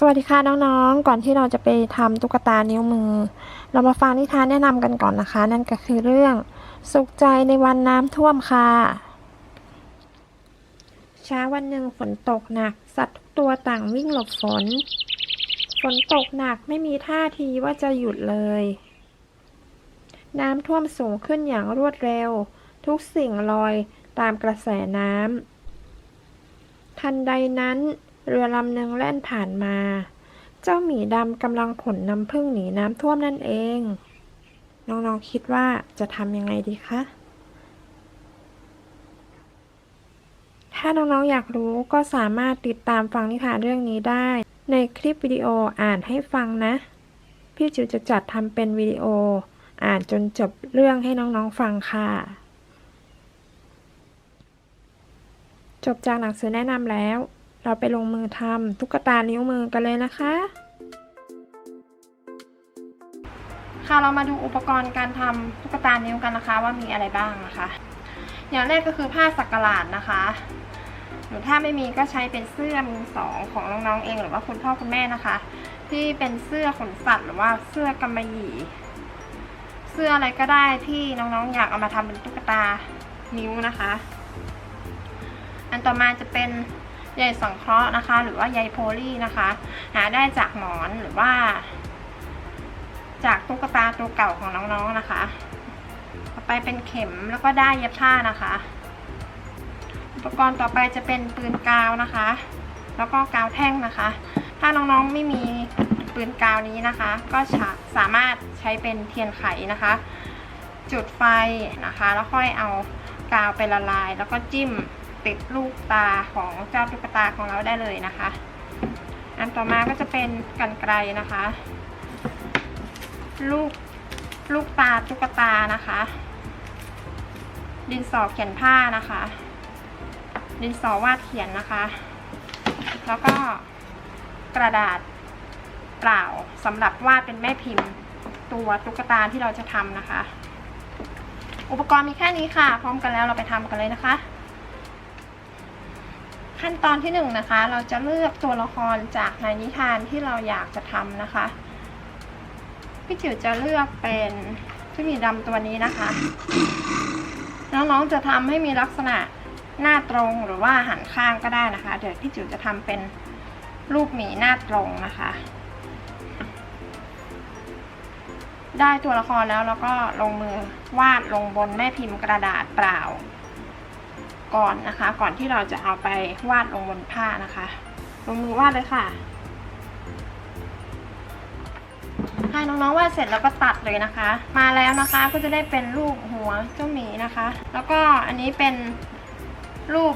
สวัสดีค่ะน้องๆ ก่อนที่เราจะไปทำตุ๊กตานิ้วมือ เรามาฟังนิทานแนะนำกันก่อนนะคะ นั่นก็คือเรื่องสุขใจในวันน้ำท่วมค่ะ เช้าวันหนึ่งฝนตกหนัก สัตว์ทุกตัวต่างวิ่งหลบฝน ฝนตกหนักไม่มีท่าทีว่าจะหยุดเลย น้ำท่วมสูงขึ้นอย่างรวดเร็ว ทุกสิ่งลอยตามกระแสน้ำทันใดนั้น เรือลำหนึ่งแล่นผ่านมา เจ้าหมีดำกำลังขนน้ำผึ้งหนีน้ำท่วมนั่นเอง น้องๆคิดว่าจะทำยังไงดีคะ ถ้าน้องๆอยากรู้ก็สามารถติดตามฟังนิทานเรื่องนี้ได้ ในคลิปวิดีโออ่านให้ฟังนะ พี่จิ๋วจะจัดทำเป็นวิดีโอ อ่านจนจบเรื่องให้น้องๆฟังค่ะจบจากหนังสือแนะนำแล้ว เราไปลงมือทำตุ๊กตานิ้วมือกันเลยนะคะ ค่ะเรามาดูอุปกรณ์การทำตุ๊กตานิ้วกันนะคะ ว่ามีอะไรบ้างนะคะ อย่างแรกก็คือผ้าสักหลาดนะคะหรือถ้าไม่มีก็ใช้เป็นเสื้อมือสองของน้องๆเองหรือว่าคุณพ่อคุณแม่นะคะ ที่เป็นเสื้อขนสัตว์หรือว่าเสื้อกำมะหยี่ เสื้ออะไรก็ได้ที่น้องๆอยากเอามาทำเป็นตุ๊กตานิ้วนะคะ อันต่อมาจะเป็น ใยสังเคราะห์นะคะ หรือว่าใยโพลีนะคะ หาได้จากหมอนหรือว่า จากตุ๊กตาตัวเก่าของน้องๆนะคะ ต่อไปเป็นเข็มแล้วก็ได้เย็บผ้านะคะ อุปกรณ์ต่อไปจะเป็นปืนกาวนะคะ แล้วก็กาวแท่งนะคะ ถ้าน้องๆไม่มีปืนกาวนี้นะคะ ก็สามารถใช้เป็นเทียนไขนะคะ จุดไฟนะคะ แล้วค่อยเอากาวไปละลาย แล้วก็จิ้ม ติดลูกตาของเจ้าตุ๊กตาของเราได้เลยนะคะ อันต่อมาก็จะเป็นกันไกลนะคะ ลูกลูกตาตุ๊กตานะคะ ดินสอเขียนผ้านะคะ ดินสอวาดเขียนนะคะ แล้วก็กระดาษเปล่าสำหรับวาดเป็นแม่พิมพ์ตัวตุ๊กตาที่เราจะทำนะคะ อุปกรณ์มีแค่นี้ค่ะ พร้อมกันแล้วเราไปทำกันเลยนะคะ ขั้นตอนที่หนึ่งนะคะ เราจะเลือกตัวละครจากในนิทานที่เราอยากจะทำนะคะ พี่จิ๋วจะเลือกเป็นที่มีดำตัวนี้นะคะ น้องๆจะทำให้มีลักษณะหน้าตรงหรือว่าหันข้างก็ได้นะคะ เดี๋ยวพี่จิ๋วจะทำเป็นรูปหมีหน้าตรงนะคะ ได้ตัวละครแล้วแล้วก็ลงมือวาดลงบนแม่พิมพ์กระดาษเปล่า ก่อนนะคะ ก่อนที่เราจะเอาไปวาดลงบนผ้านะคะ ลงมือวาดเลยค่ะให้น้องๆวาดเสร็จแล้วก็ตัดเลยนะคะ มาแล้วนะคะก็จะได้เป็นรูปหัวเจ้าหมีนะคะ แล้วก็อันนี้เป็นรูป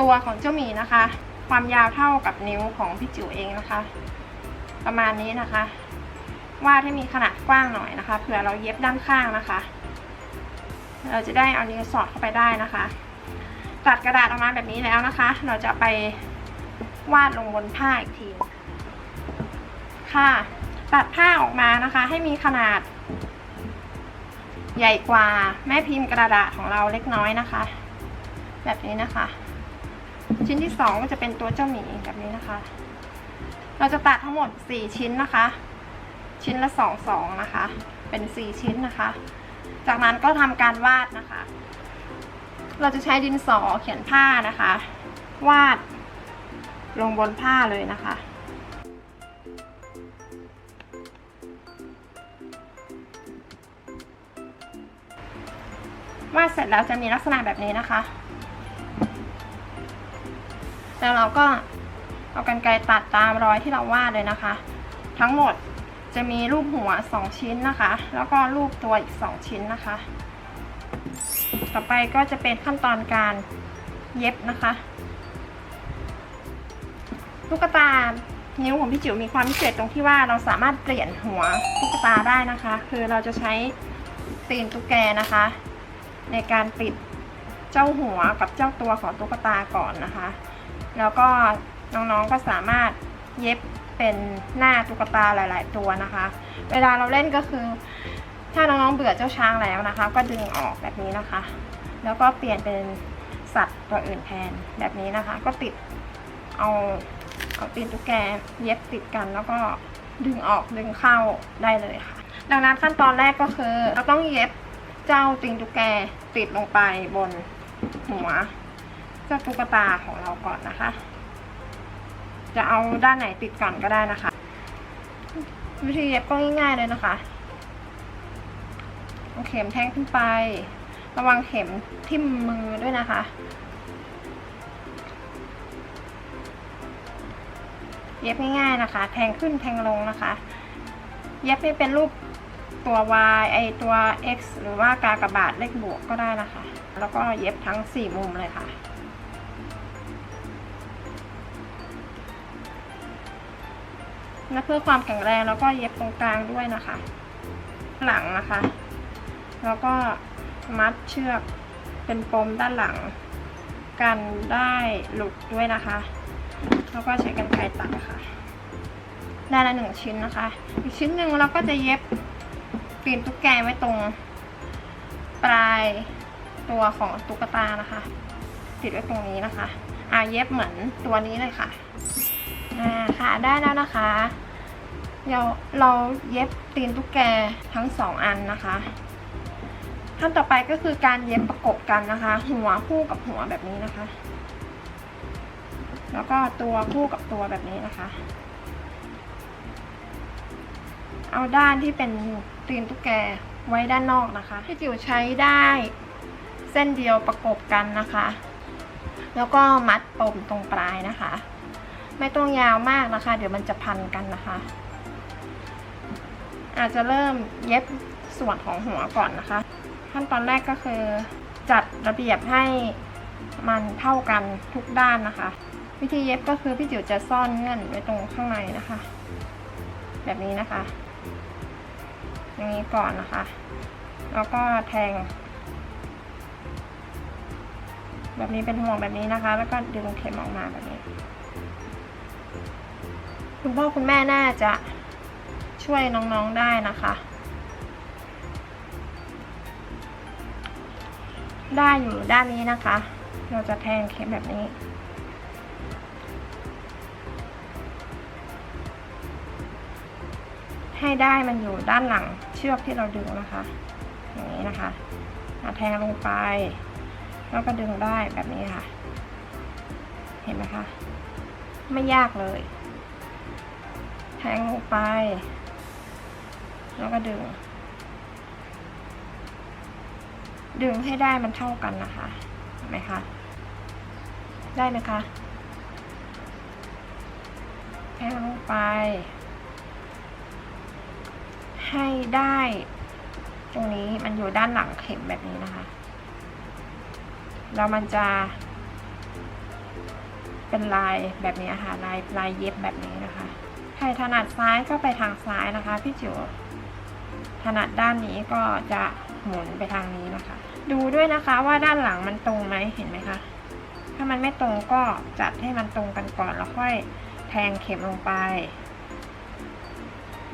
ตัวของเจ้าหมีนะคะ ความยาวเท่ากับนิ้วของพี่จิ๋วเองนะคะ ประมาณนี้นะคะ วาดให้มีขนาดกว้างหน่อยนะคะเผื่อเราเย็บด้านข้างนะคะ เราจะได้เอานิ้วสอดเข้าไปได้นะคะ ตัดกระดาษออกมาแบบนี้แล้วนะคะ เราจะไปวาดลงบนผ้าอีกที ค่ะ ตัดผ้าออกมานะคะ ให้มีขนาด ใหญ่กว่าแม่พิมพ์กระดาษของเราเล็กน้อยนะคะ แบบนี้นะคะ ชิ้นที่สองก็จะเป็นตัวเจ้าหมีแบบนี้นะคะ เราจะตัดทั้งหมดสี่ชิ้นนะคะ ชิ้นละสองสองนะคะ เป็นสี่ชิ้นนะคะ จากนั้นก็ทำการวาดนะคะ เราจะใช้ดินสอเขียนผ้านะคะ วาดลงบนผ้าเลยนะคะ วาดเสร็จแล้วจะมีลักษณะแบบนี้นะคะแล้วเราก็เอากันไกรตัดตามรอยที่เราวาดเลยนะคะ ทั้งหมดจะมีรูปหัว 2 ชิ้นนะคะ แล้วก็รูปตัวอีก 2 ชิ้นนะคะ ต่อไปก็จะเป็นขั้นตอนการเย็บนะคะตุ๊กตานิ้วของพี่จิ๋วมีความพิเศษตรงที่ว่าเราสามารถเปลี่ยนหัวตุ๊กตาได้นะคะ คือเราจะใช้ตีนตุ๊กแกนะคะ ในการปิดเจ้าหัวกับเจ้าตัวของตุ๊กตาก่อนนะคะ แล้วก็น้องๆก็สามารถเย็บเป็นหน้าตุ๊กตาหลาย ๆ ตัวนะคะ เวลาเราเล่นก็คือ ถ้าน้องๆเบื่อเจ้าช้างแล้วนะคะ ก็ดึงออกแบบนี้นะคะ แล้วก็เปลี่ยนเป็นสัตว์ตัวอื่นแทนแบบนี้นะคะ ก็ติดเอาเอาตีนตุ๊กแกเย็บติดกันแล้วก็ดึงออกดึงเข้าได้เลยค่ะ ดังนั้นขั้นตอนแรกก็คือ เราต้องเย็บเจ้าตีนตุ๊กแกติดลงไปบนหัวเจ้าตุ๊กตาของเราก่อนนะคะ จะเอาด้านไหนติดก่อนก็ได้นะคะ วิธีเย็บก็ง่ายๆเลยนะคะ เข็มแทงขึ้นไป ระวังเข็มทิ่มมือด้วยนะคะ เย็บง่ายๆนะคะ แทงขึ้นแทงลงนะคะ เย็บให้เป็นรูปตัว y ไอตัว x หรือว่ากากบาทเลขบวกก็ได้นะคะ แล้วก็เย็บทั้งสี่มุมเลยค่ะและเพื่อความแข็งแรงแล้วก็เย็บตรงกลางด้วยนะคะ หลังนะคะ แล้วก็มัดเชือกเป็นปมด้านหลัง กันได้หลุดด้วยนะคะ แล้วก็ใช้กันไกรตัดค่ะ ได้ละหนึ่งชิ้นนะคะ อีกชิ้นหนึ่งเราก็จะเย็บปีนตุ๊กแกไว้ตรงปลายตัวของตุ๊กตานะคะ ติดไว้ตรงนี้นะคะอ่าเย็บเหมือนตัวนี้เลยค่ะอ่าค่ะได้แล้วนะคะเราเราเย็บตีนตุ๊กแกทั้งสองอันนะคะ ขั้นต่อไปก็คือการเย็บประกบกันนะคะ หัวคู่กับหัวแบบนี้นะคะ แล้วก็ตัวคู่กับตัวแบบนี้นะคะ เอาด้านที่เป็นตีนตุ๊กแกไว้ด้านนอกนะคะพี่จิ๋วใช้ได้เส้นเดียวประกบกันนะคะ แล้วก็มัดปมตรงปลายนะคะ ไม่ต้องยาวมากนะคะ เดี๋ยวมันจะพันกันนะคะ อาจจะเริ่มเย็บส่วนของหัวก่อนนะคะ ขั้นตอนแรกก็คือ จัดระเบียบให้มันเท่ากันทุกด้านนะคะ วิธีเย็บก็คือพี่จิ๋วจะซ่อนเงื่อนไว้ตรงข้างในนะคะ แบบนี้นะคะ อย่างนี้ก่อนนะคะ แล้วก็แทง แบบนี้เป็นห่วงแบบนี้นะคะ แล้วก็ดึงเข็มออกมาแบบนี้ คุณพ่อคุณแม่น่าจะช่วยน้องๆได้นะคะ ได้อยู่ด้านนี้นะคะ เราจะแทงเข็มแบบนี้ให้ได้มันอยู่ด้านหลังเชือกที่เราดึงนะคะ อย่างนี้นะคะเอาแทงลงไป แล้วก็ดึงได้แบบนี้ค่ะ เห็นไหมคะ ไม่ยากเลย แทงลงไป แล้วก็ดึง ดึงให้ได้มันเท่ากันนะคะเห็นไหมคะ ได้ไหมคะแทงลงไป ให้ได้ ตรงนี้มันอยู่ด้านหลังเข็มแบบนี้นะคะ แล้วมันจะ เป็นลายแบบนี้ค่ะ ลายลายเย็บแบบนี้นะคะ ใครถนัดซ้ายก็ไปทางซ้ายนะคะ พี่จิ๋วถนัดด้านนี้ก็จะ หมุนไปทางนี้นะคะ ดูด้วยนะคะว่าด้านหลังมันตรงไหมเห็นไหมคะ ถ้ามันไม่ตรงก็จัดให้มันตรงกันก่อนแล้วค่อยแทงเข็มลงไป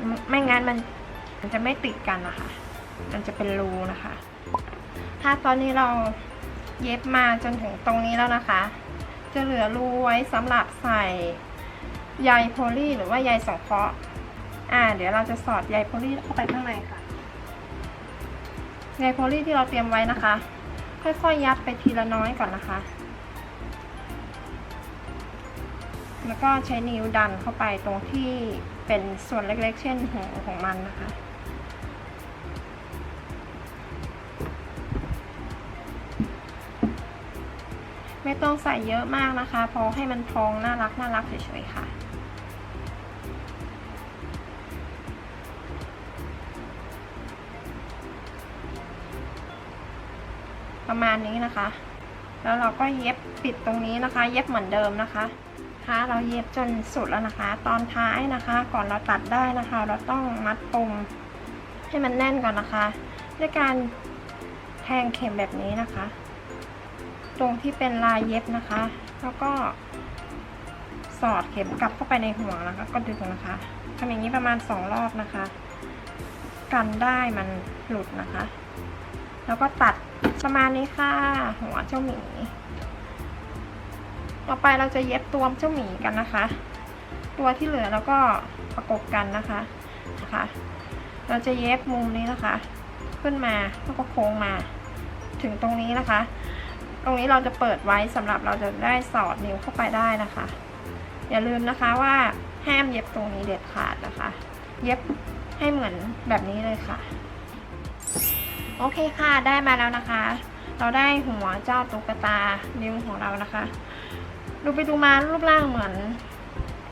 ไม่ไม่งั้นมันมันจะไม่ติดกันนะคะ มันจะเป็นรูนะคะ ถ้าตอนนี้เราเย็บมาจนถึงตรงนี้แล้วนะคะ จะเหลือรูไว้สำหรับใส่ใยโพลีหรือว่าใยสังเคราะห์อ่า เดี๋ยวเราจะสอดใยโพลีเข้าไปข้างในค่ะ ใยโพลีที่เราเตรียมไว้นะคะ ค่อยๆยัดไปทีละน้อยก่อนนะคะ แล้วก็ใช้นิ้วดันเข้าไปตรงที่เป็นส่วนเล็กๆ เช่นหัวของมันนะคะไม่ต้องใส่เยอะมากนะคะ พอให้มันพองน่ารักน่ารักเฉยๆค่ะ ประมาณนี้นะคะ แล้วเราก็เย็บปิดตรงนี้นะคะ เย็บเหมือนเดิมนะคะค่ะเราเย็บจนสุดแล้วนะคะ ตอนท้ายนะคะ ก่อนเราตัดได้นะคะ เราต้องมัดปมให้มันแน่นก่อนนะคะ ด้วยการแทงเข็มแบบนี้นะคะ ตรงที่เป็นลายเย็บนะคะ แล้วก็สอดเข็มกลับเข้าไปในห่วงนะคะ ก็ดึงนะคะทำอย่างนี้ประมาณสองรอบนะคะ กันได้มันหลุดนะคะ แล้วก็ตัด ประมาณนี้ค่ะ หัวเจ้าหมี ต่อไปเราจะเย็บตัวเจ้าหมีกันนะคะ ตัวที่เหลือแล้วก็ประกบกันนะคะนะคะ เราจะเย็บมุมนี้นะคะ ขึ้นมาแล้วก็โค้งมา ถึงตรงนี้นะคะ ตรงนี้เราจะเปิดไว้สำหรับเราจะได้สอดนิ้วเข้าไปได้นะคะ อย่าลืมนะคะว่าห้ามเย็บตรงนี้เด็ดขาดนะคะ เย็บให้เหมือนแบบนี้เลยค่ะ โอเคค่ะได้มาแล้วนะคะ เราได้หัวเจ้าตุ๊กตานิ้วของเรานะคะ ดูไปดูมารูปร่างเหมือน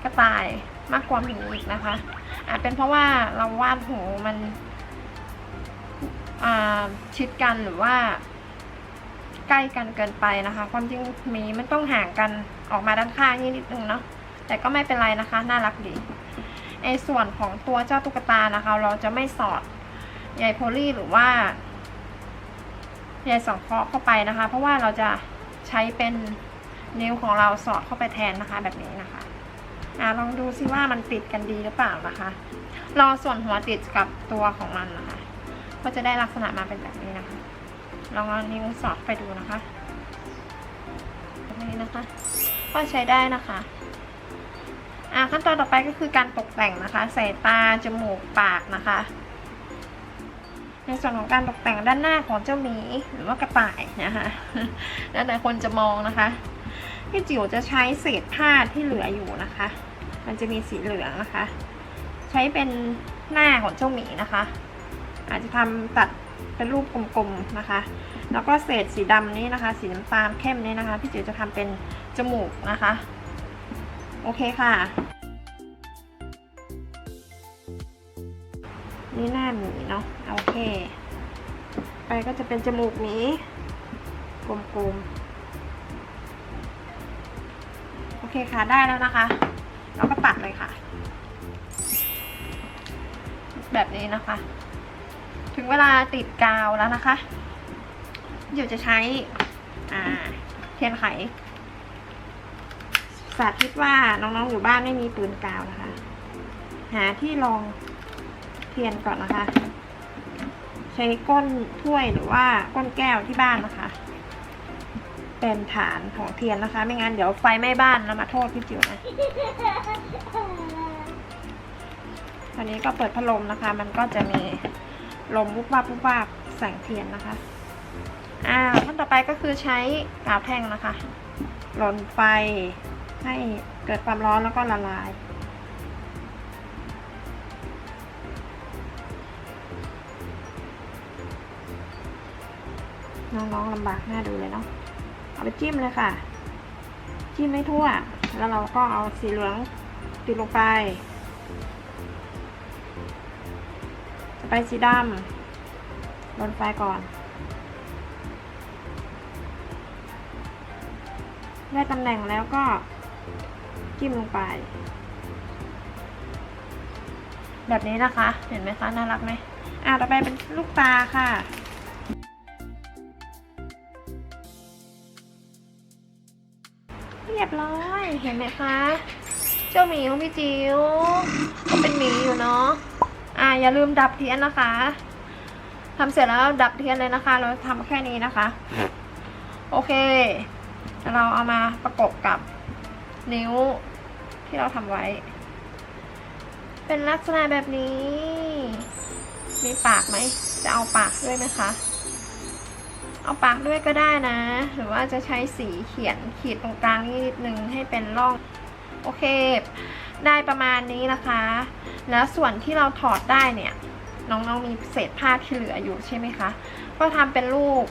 กระต่ายมากกว่าหมีอีกนะคะอาจเป็นเพราะว่าเราวาดหูมันชิดกันหรือว่า ใกล้กันเกินไปนะคะความจริงหมีมันต้องห่างกันออกมาด้านข้างนี่นิดนึงเนาะแต่ก็ไม่เป็นไรนะคะ น่ารักดีไอส่วนของตัวเจ้าตุ๊กตานะคะ เราจะไม่สอดใยโพลีหรือว่า ใยสังเคราะห์เข้าไปนะคะ เพราะว่าเราจะใช้เป็นนิ้วของเราสอดเข้าไปแทนนะคะ แบบนี้นะคะอ่าลองดูซิว่ามันติดกันดีหรือเปล่านะคะ รอส่วนหัวติดกับตัวของมันนะคะ ก็จะได้ลักษณะมาเป็นแบบนี้นะคะ ลองเอานิ้วสอดไปดูนะคะแบบนี้นะคะ ก็ใช้ได้นะคะอ่าขั้นตอนต่อไปก็คือการตกแต่งนะคะ ใส่ตาจมูกปากนะคะ ในส่วนของการตกแต่งด้านหน้าของเจ้าหมีหรือว่ากระต่ายนะคะแล้วแต่คนจะมองนะคะพี่จิ๋วจะใช้เศษผ้าที่เหลืออยู่นะคะ มันจะมีสีเหลืองนะคะ ใช้เป็นหน้าของเจ้าหมีนะคะ อาจจะทำตัดเป็นรูปกลมๆนะคะ แล้วก็เศษสีดำนี้นะคะ สีน้ำตาลเข้มนี้นะคะ พี่จิ๋วจะทำเป็นจมูกนะคะ โอเคค่ะ นี่หน้าหมีเนาะโอเค ไปก็จะเป็นจมูกหมีกลมๆ โอเคค่ะได้แล้วนะคะ เราก็ตัดเลยค่ะ แบบนี้นะคะ ถึงเวลาติดกาวแล้วนะคะ เดี๋ยวจะใช้เทียนไขสาธิตว่าน้องๆอยู่บ้านไม่มีปืนกาวนะคะ หาที่รอง ทียนก่อนนะคะ ใช้ก้นถ้วยหรือว่าก้นแก้วที่บ้านนะคะ เป็นฐานของเทียนนะคะ ไม่งั้นเดี๋ยวไฟไหม้บ้านแล้วมาโทษพี่จิ๋วนะตอนนี้ก็เปิดพัดลมนะคะ มันก็จะมีลมวุบวับวุบวับแสงเทียนนะคะอ่าขั้นต่อไปก็คือใช้กาวแท่งนะคะหล่นไฟให้เกิดความร้อนแล้วก็ละลาย น้องๆลำบากหน้าดูเลยเนาะเอาไปจิ้มเลยค่ะ จิ้มไม่ทั่ว แล้วเราก็เอาสีเหลืองติดลงไปจะไปสีดำลนไฟก่อนได้ตำแหน่งแล้วก็จิ้มลงไป แบบนี้นะคะ เห็นไหมคะ น่ารักไหมอะต่อไปเป็นลูกตาค่ะ คะ เจ้าหมีของพี่จิ๋วก็เป็นหมีอยู่เนาะอ่าอย่าลืมดับเทียนนะคะทำเสร็จแล้วดับเทียนเลยนะคะ เราทำแค่นี้นะคะ โอเค เราเอามาประกบกับนิ้วที่เราทำไว้ เป็นลักษณะแบบนี้ มีปากไหม จะเอาปากด้วยไหมคะ เอาปากด้วยก็ได้นะ หรือว่าจะใช้สีเขียนขีดตรงกลางนิดนึงให้เป็นร่อง โอเค ได้ประมาณนี้นะคะ แล้วส่วนที่เราถอดได้เนี่ย น้องๆมีเศษผ้าที่เหลืออยู่ใช่ไหมคะ ก็ทำเป็นรูป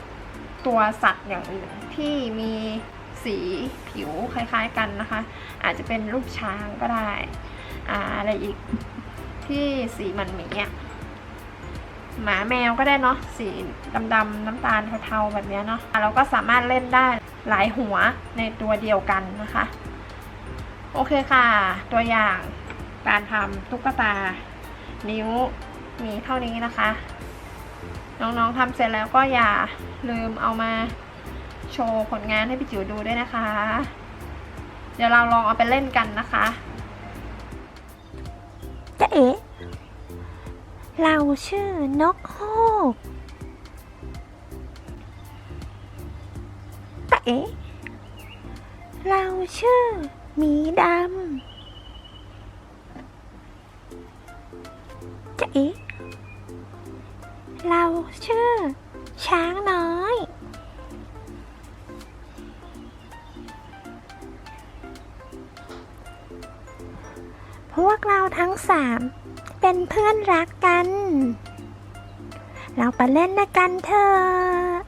ตัวสัตว์อย่างอื่นที่มีสีผิวคล้ายๆกันนะคะ อาจจะเป็นรูปช้างก็ได้ออะไรอีกที่สีเหมันหมีอะ หมาแมวก็ได้เนาะสีดำๆน้ำตาลเทาๆแบบนี้เนาะเราก็สามารถเล่นได้หลายหัวในตัวเดียวกันนะคะ โอเคค่ะ ตัวอย่างการทำตุ๊กตา นิ้วมีเท่านี้นะคะ น้องๆทำเสร็จแล้วก็อย่าลืมเอามาโชว์ผลงานให้พี่จิ๋วดูด้วยนะคะ เดี๋ยวเราลองเอาไปเล่นกันนะคะจะเอ๋ เราชื่อนกฮูกตะเอ๋เราชื่อหมีดำจะเอ๊เราชื่อ ช้างน้อยพวกเราทั้งสาม เป็นเพื่อนรักกัน เราไปเล่นด้วยกันเถอะ